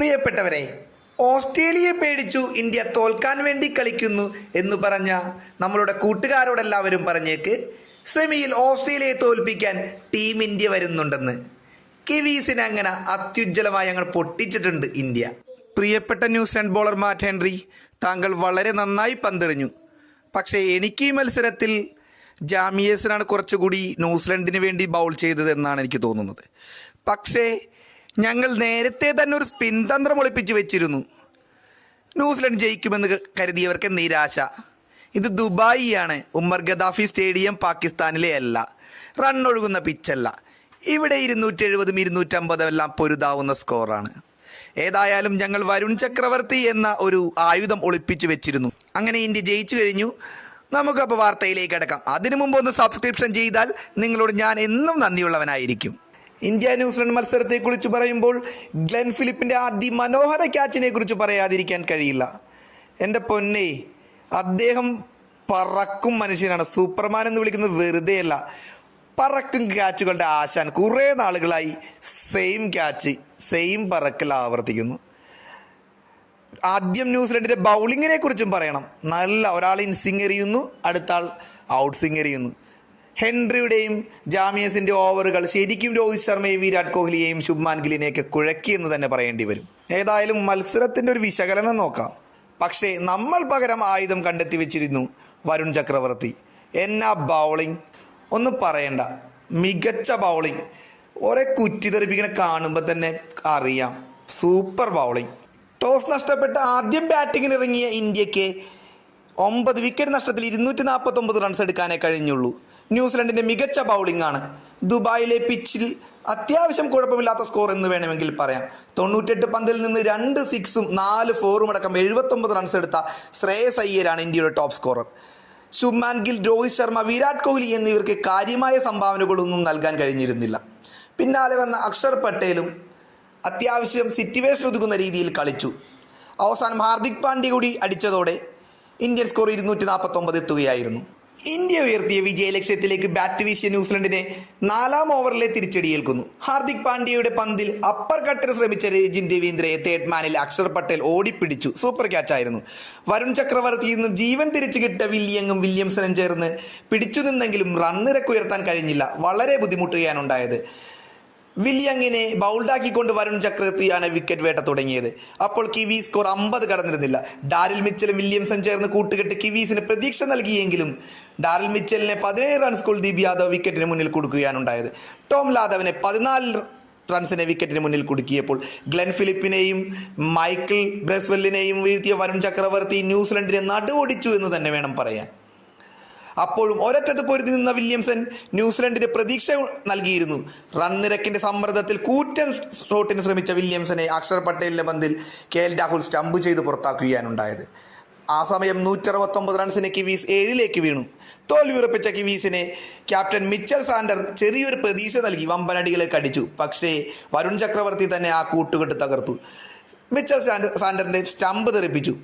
പ്രിയപ്പെട്ടവരെ ഓസ്ട്രേലിയയെ പേടിച്ചു ഇന്ത്യ തോൽക്കാൻ വേണ്ടി കളിക്കുന്നു എന്ന് പറഞ്ഞ നമ്മളുടെ കൂട്ടുകാരോടെല്ലാവരും പറഞ്ഞേക്ക് സെമിയിൽ ഓസ്ട്രേലിയയെ തോൽപ്പിക്കാൻ ടീം ഇന്ത്യ വരുന്നുണ്ടെന്ന്. കിവീസിനെ അങ്ങനെ അത്യുജ്വലമായി ഞങ്ങൾ പൊട്ടിച്ചിട്ടുണ്ട് ഇന്ത്യ. പ്രിയപ്പെട്ട New Zealand bowler Matt Henry താങ്കൾ വളരെ നന്നായി പന്തെറിഞ്ഞു. പക്ഷേ എനിക്ക് ഈ മത്സരത്തിൽ ജാമിയേഴ്സിനാണ് കുറച്ചുകൂടി ന്യൂസിലൻഡിന് വേണ്ടി ബൗൾ ചെയ്തതെന്നാണ് എനിക്ക് തോന്നുന്നത്. പക്ഷേ ഞങ്ങൾ നേരത്തെ തന്നെ ഒരു സ്പിൻ തന്ത്രം ഒളിപ്പിച്ചു വെച്ചിരുന്നു. ന്യൂസിലൻഡ് ജയിക്കുമെന്ന് കരുതിയവർക്ക് നിരാശ. ഇത് ദുബായിയാണ്. ഉമ്മർ ഗദാഫി സ്റ്റേഡിയം പാകിസ്ഥാനിലെ അല്ല. റൺ ഒഴുകുന്ന പിച്ചല്ല ഇവിടെ ഇരുന്നൂറ്റി എഴുപതും ഇരുന്നൂറ്റമ്പതും എല്ലാം പൊരുതാവുന്ന സ്കോറാണ് ഏതായാലും ഞങ്ങൾ വരുൺ ചക്രവർത്തി എന്ന ഒരു ആയുധം ഒളിപ്പിച്ചു വെച്ചിരുന്നു. അങ്ങനെ ഇന്ത്യ ജയിച്ചു കഴിഞ്ഞു. നമുക്കപ്പോൾ വാർത്തയിലേക്ക് അടക്കാം അതിനു മുമ്പ് ഒന്ന് സബ്സ്ക്രിപ്ഷൻ ചെയ്താൽ നിങ്ങളോട് ഞാൻ എന്നും നന്ദിയുള്ളവനായിരിക്കും. ഇന്ത്യ ന്യൂസിലൻഡ് മത്സരത്തെക്കുറിച്ച് പറയുമ്പോൾ ഗ്ലെൻ ഫിലിപ്പിന്റെ അതിമനോഹര ക്യാച്ചിനെ കുറിച്ച് പറയാതിരിക്കാൻ കഴിയില്ല. എന്റെ പൊന്നെ അദ്ദേഹം പറക്കും മനുഷ്യനാണ്. സൂപ്പർമാൻ എന്ന് വിളിക്കുന്നത് വെറുതെയല്ല. പറക്കും ക്യാച്ചുകളുടെ ആശാൻ. കുറേ നാളുകളായി സെയിം ക്യാച്ച് സെയിം പറക്കൽ ആവർത്തിക്കുന്നു. ആദ്യം ന്യൂസിലൻഡിന്റെ ബൗളിങ്ങിനെ കുറിച്ചും പറയണം. നല്ല ഒരാൾ ഇൻസിങ് എറിയുന്നു അടുത്ത ആൾ ഔട്ട് സിങ് എറിയുന്നു. ഹെൻറിയുടെയും ജാമിയസിന്റെ ഓവറുകൾ ശരിക്കും രോഹിത് ശർമ്മയും വിരാട് കോഹ്ലിയെയും ശുഭ്മാൻ ഗില്ലിനെയൊക്കെ കുഴക്കി എന്ന് തന്നെ പറയേണ്ടി വരും. ഏതായാലും മത്സരത്തിന്റെ ഒരു വിശകലനം നോക്കാം. പക്ഷേ നമ്മൾ പകരം ആയുധം കണ്ടെത്തി വെച്ചിരുന്നു വരുൺ ചക്രവർത്തി. എന്നാ ബൗളിംഗ് ഒന്ന് പറയണ്ട. മികച്ച ബൗളിംഗ് ഒരേ കുറ്റിതെറിപ്പിക്കണ കാണുമ്പോൾ തന്നെ അറിയാം. സൂപ്പർ ബൗളിംഗ് ടോസ് നഷ്ടപ്പെട്ട് ആദ്യം ബാറ്റിങ്ങിന് ഇറങ്ങിയ ഇന്ത്യയ്ക്ക് ഒമ്പത് വിക്കറ്റ് നഷ്ടത്തിൽ ഇരുന്നൂറ്റി നാൽപ്പത്തൊമ്പത് റൺസ് എടുക്കാനേ കഴിഞ്ഞുള്ളൂ. ന്യൂസിലൻഡിന്റെ മികച്ച ബൗളിംഗ് ആണ്. ദുബായിലെ പിച്ചിൽ അത്യാവശ്യം കുഴപ്പമില്ലാത്ത സ്കോർ എന്ന് വേണമെങ്കിൽ പറയാം. തൊണ്ണൂറ്റെട്ട് പന്തിൽ നിന്ന് രണ്ട് സിക്സും നാല് ഫോറും അടക്കം എഴുപത്തൊമ്പത് റൺസ് എടുത്ത ശ്രേയസ് അയ്യരാണ് ഇന്ത്യയുടെ ടോപ്പ് സ്കോറർ ശുഭ്മാൻ ഗിൽ രോഹിത് ശർമ്മ വിരാട് കോഹ്ലി എന്നിവർക്ക് കാര്യമായ സംഭാവനകളൊന്നും നൽകാൻ കഴിഞ്ഞിരുന്നില്ല. പിന്നാലെ വന്ന അക്ഷർ പട്ടേലും അത്യാവശ്യം സിറ്റുവേഷൻ ഒതുക്കുന്ന രീതിയിൽ കളിച്ചു. അവസാനം ഹാർദിക് പാണ്ഡ്യ കൂടി അടിച്ചതോടെ ഇന്ത്യൻ സ്കോർ ഇരുന്നൂറ്റി നാൽപ്പത്തൊമ്പത് എത്തുകയായിരുന്നു. ഇന്ത്യ ഉയർത്തിയ വിജയലക്ഷ്യത്തിലേക്ക് ബാറ്റ് വീശിയ ന്യൂസിലൻഡിനെ നാലാം ഓവറിലെ തിരിച്ചടിയേൽക്കുന്നു. ഹാർദിക് പാണ്ഡ്യയുടെ പന്തിൽ അപ്പർ കട്ടർ ശ്രമിച്ച രജിൻ രവീന്ദ്രയെ തേർഡ് മാനിൽ അക്ഷർ പട്ടേൽ ഓടിപ്പിടിച്ചു. സൂപ്പർ ക്യാച്ചായിരുന്നു വരുൺ ചക്രവർത്തിയിൽ നിന്ന് ജീവൻ തിരിച്ചു കിട്ടിയ വില്യങ്ങും വില്യംസനും ചേർന്ന് പിടിച്ചു നിന്നെങ്കിലും ഉയർത്താൻ കഴിഞ്ഞില്ല. വളരെ ബുദ്ധിമുട്ടുകയാണ് ഉണ്ടായത്. വില്യങ്ങിനെ ബൗൾഡാക്കിക്കൊണ്ട് വരുൺ ചക്രവർത്തിയാണ് വിക്കറ്റ് വേട്ട തുടങ്ങിയത്. അപ്പോൾ കിവി സ്കോർ അമ്പത് കടന്നിരുന്നില്ല. ഡാരിൽ മിച്ചലും വില്യംസൺ ചേർന്ന് കൂട്ടുകെട്ട് കിവീസിന് പ്രതീക്ഷ നൽകിയെങ്കിലും ഡാരിൽ മിച്ചലിനെ പതിനേഴ് റൺസ് കുൽദീപ് യാദവ് വിക്കറ്റിന് മുന്നിൽ കൊടുക്കുകയാണ് ഉണ്ടായത് ടോം ലാദവിനെ പതിനാല് റൺസിനെ വിക്കറ്റിന് മുന്നിൽ കുടുക്കിയപ്പോൾ ഗ്ലെൻ ഫിലിപ്പിനെയും മൈക്കിൾ ബ്രസ്വെല്ലിനെയും വീഴ്ത്തിയ വരുൺ ചക്രവർത്തി ന്യൂസിലൻഡിനെ നടുവൊടിച്ചു എന്ന് തന്നെ വേണം പറയാൻ. അപ്പോഴും ഒരറ്റത്ത് പൊരുതി നിന്ന വില്യംസൺ ന്യൂസിലൻഡിന് പ്രതീക്ഷ നൽകിയിരുന്നു. റൺ നിരക്കിന്റെ സമ്മർദ്ദത്തിൽ കൂറ്റൻ ഷോട്ടിന് ശ്രമിച്ച വില്യംസനെ അക്ഷർ പട്ടേലിന്റെ പന്തിൽ കെ എൽ രാഹുൽ സ്റ്റംപ് ചെയ്ത് പുറത്താക്കുകയാണുണ്ടായത്. ആ സമയം നൂറ്ററുപത്തൊമ്പത് റൺസിന് കിവീസ് ഏഴിലേക്ക് വീണു. തോൽവി ഉറപ്പിച്ച കിവീസിനെ ക്യാപ്റ്റൻ മിച്ചൽ സാൻഡർ ചെറിയൊരു പ്രതീക്ഷ നൽകി വമ്പനടികളെ കടിച്ചു പക്ഷേ വരുൺ ചക്രവർത്തി തന്നെ ആ കൂട്ടുകെട്ട് തകർത്തു. മിച്ചൽ സാൻഡറിന്റെ സ്റ്റമ്പ് തെറിപ്പിച്ചു.